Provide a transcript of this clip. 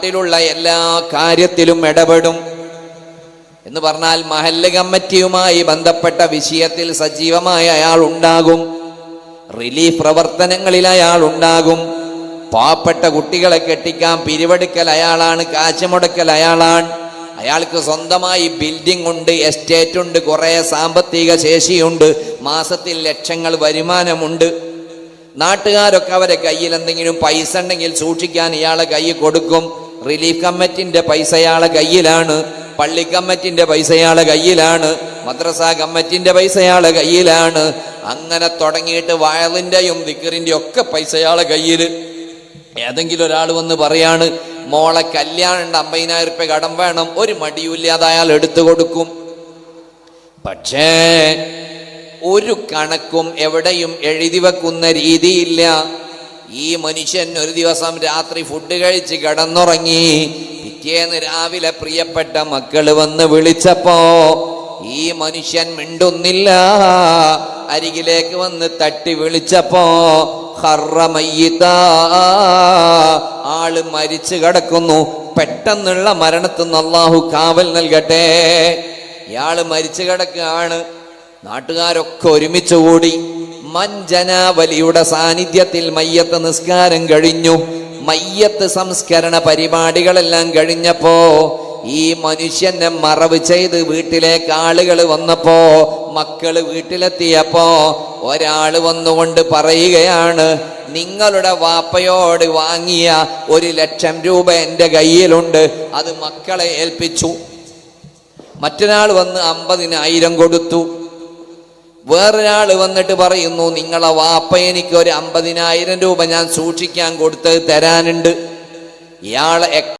നാട്ടിലുള്ള എല്ലാ കാര്യത്തിലും ഇടപെടും. എന്ന് പറഞ്ഞാൽ മഹല്ല് കമ്മിറ്റിയുമായി ബന്ധപ്പെട്ട വിഷയത്തിൽ സജീവമായ അയാൾ ഉണ്ടാകും. റിലീഫ് പ്രവർത്തനങ്ങളിൽ അയാൾ ഉണ്ടാകും. പാവപ്പെട്ട കുട്ടികളെ കെട്ടിക്കാൻ പിരിവെടുക്കൽ അയാളാണ് കാശ് മുടക്കൽ അയാളാണ്. അയാൾക്ക് സ്വന്തമായി ബിൽഡിംഗ് ഉണ്ട് എസ്റ്റേറ്റ് ഉണ്ട് കുറെ സാമ്പത്തിക ശേഷിയുണ്ട്. മാസത്തിൽ ലക്ഷങ്ങൾ വരുമാനമുണ്ട്. നാട്ടുകാരൊക്കെ അവരെ കയ്യിൽ എന്തെങ്കിലും പൈസ ഉണ്ടെങ്കിൽ സൂക്ഷിക്കാൻ ഇയാളെ കൈ കൊടുക്കും. റിലീഫ് കമ്മിറ്റിന്റെ പൈസ അയാളെ കയ്യിലാണ് പള്ളി കമ്മിറ്റിന്റെ പൈസ അയാളെ കയ്യിലാണ് മദ്രസ കമ്മിറ്റിന്റെ പൈസ അയാളെ കയ്യിലാണ്. അങ്ങനെ തുടങ്ങിയിട്ട് വയലിന്റെയും ദിക്കറിന്റെയും ഒക്കെ പൈസ അയാളെ കയ്യിൽ. ഏതെങ്കിലും ഒരാൾ വന്ന് പറയാണ് മോളെ കല്യാണം അമ്പതിനായിരം റുപ്യ കടം വേണം ഒരു മടിയുമില്ലാതെ അയാൾ എടുത്തു കൊടുക്കും. പക്ഷേ ഒരു കണക്കും എവിടെയും എഴുതി വെക്കുന്ന രീതിയില്ല. ഈ മനുഷ്യൻ ഒരു ദിവസം രാത്രി ഫുഡ് കഴിച്ച് കിടന്നുറങ്ങി. പിറ്റേന്ന് രാവിലെ പ്രിയപ്പെട്ട മക്കൾ വന്ന് വിളിച്ചപ്പോ ഈ മനുഷ്യൻ മിണ്ടുന്നില്ല. അരികിലേക്ക് വന്ന് തട്ടി വിളിച്ചപ്പോ ആൾ മരിച്ചു കിടക്കുന്നു. പെട്ടെന്നുള്ള മരണത്തിന് അള്ളാഹു കാവൽ നൽകട്ടെ. ഇയാൾ മരിച്ചു കിടക്കുകയാണ്. നാട്ടുകാരൊക്കെ ഒരുമിച്ച് കൂടി. മഞ്ജനാവലിയുടെ സാന്നിധ്യത്തിൽ മയ്യത്ത് നിസ്കാരം കഴിഞ്ഞു. മയ്യത്ത് സംസ്കരണ പരിപാടികളെല്ലാം കഴിഞ്ഞപ്പോ ഈ മനുഷ്യനെ മറവ് ചെയ്ത് വീട്ടിലേക്ക് ആളുകൾ വന്നപ്പോ മക്കൾ വീട്ടിലെത്തിയപ്പോ ഒരാൾ വന്നുകൊണ്ട് പറയുകയാണ് നിങ്ങളുടെ വാപ്പയോട് വാങ്ങിയ ഒരു ലക്ഷം രൂപ എന്റെ കയ്യിലുണ്ട് അത് മക്കളെ ഏൽപ്പിച്ചു. മറ്റൊരാൾ വന്ന് അമ്പതിനായിരം കൊടുത്തു. വേറൊരാൾ വന്നിട്ട് പറയുന്നു നിങ്ങളെ വാപ്പ എനിക്ക് ഒരു അമ്പതിനായിരം രൂപ ഞാൻ സൂക്ഷിക്കാൻ കൊടുത്ത് തരാനുണ്ട്. ഇയാളെ